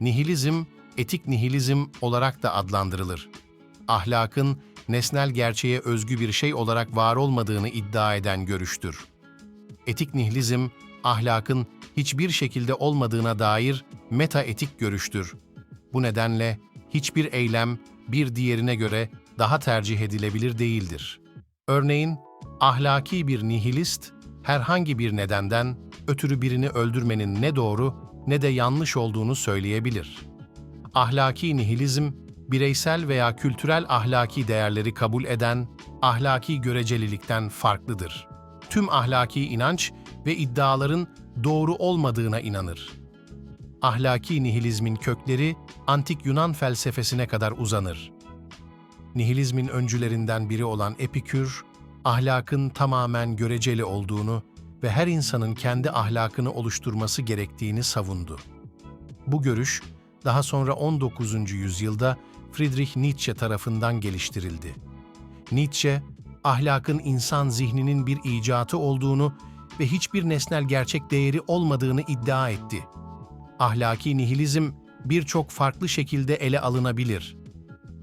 Nihilizm, etik nihilizm olarak da adlandırılır. Ahlakın nesnel gerçeğe özgü bir şey olarak var olmadığını iddia eden görüştür. Etik nihilizm, ahlakın hiçbir şekilde olmadığına dair meta-etik görüştür. Bu nedenle hiçbir eylem bir diğerine göre daha tercih edilebilir değildir. Örneğin, ahlaki bir nihilist, herhangi bir nedenden ötürü birini öldürmenin ne doğru ne de yanlış olduğunu söyleyebilir. Ahlaki nihilizm, bireysel veya kültürel ahlaki değerleri kabul eden ahlaki görecelilikten farklıdır. Tüm ahlaki inanç ve iddiaların doğru olmadığına inanır. Ahlaki nihilizmin kökleri antik Yunan felsefesine kadar uzanır. Nihilizmin öncülerinden biri olan Epikür, ahlakın tamamen göreceli olduğunu ve her insanın kendi ahlakını oluşturması gerektiğini savundu. Bu görüş, daha sonra 19. yüzyılda Friedrich Nietzsche tarafından geliştirildi. Nietzsche, ahlakın insan zihninin bir icatı olduğunu ve hiçbir nesnel gerçek değeri olmadığını iddia etti. Ahlaki nihilizm birçok farklı şekilde ele alınabilir.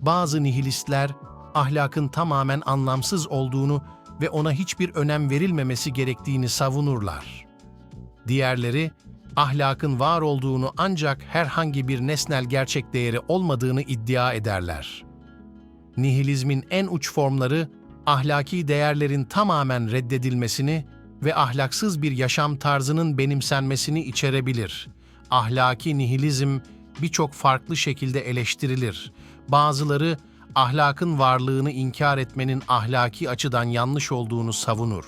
Bazı nihilistler ahlakın tamamen anlamsız olduğunu ve ona hiçbir önem verilmemesi gerektiğini savunurlar. Diğerleri ahlakın var olduğunu ancak herhangi bir nesnel gerçek değeri olmadığını iddia ederler. Nihilizmin en uç formları ahlaki değerlerin tamamen reddedilmesini ve ahlaksız bir yaşam tarzının benimsenmesini içerebilir. Ahlaki nihilizm birçok farklı şekilde eleştirilir. Bazıları ahlakın varlığını inkar etmenin ahlaki açıdan yanlış olduğunu savunur.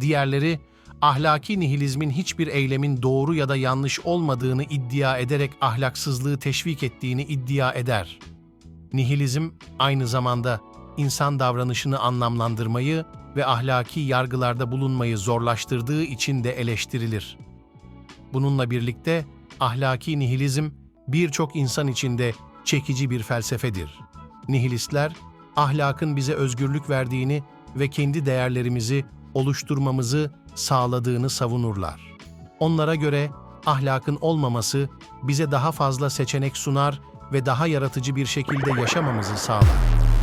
Diğerleri ahlaki nihilizmin hiçbir eylemin doğru ya da yanlış olmadığını iddia ederek ahlaksızlığı teşvik ettiğini iddia eder. Nihilizm aynı zamanda insan davranışını anlamlandırmayı ve ahlaki yargılarda bulunmayı zorlaştırdığı için de eleştirilir. Bununla birlikte ahlaki nihilizm birçok insan içinde çekici bir felsefedir. Nihilistler, ahlakın bize özgürlük verdiğini ve kendi değerlerimizi oluşturmamızı sağladığını savunurlar. Onlara göre ahlakın olmaması bize daha fazla seçenek sunar ve daha yaratıcı bir şekilde yaşamamızı sağlar.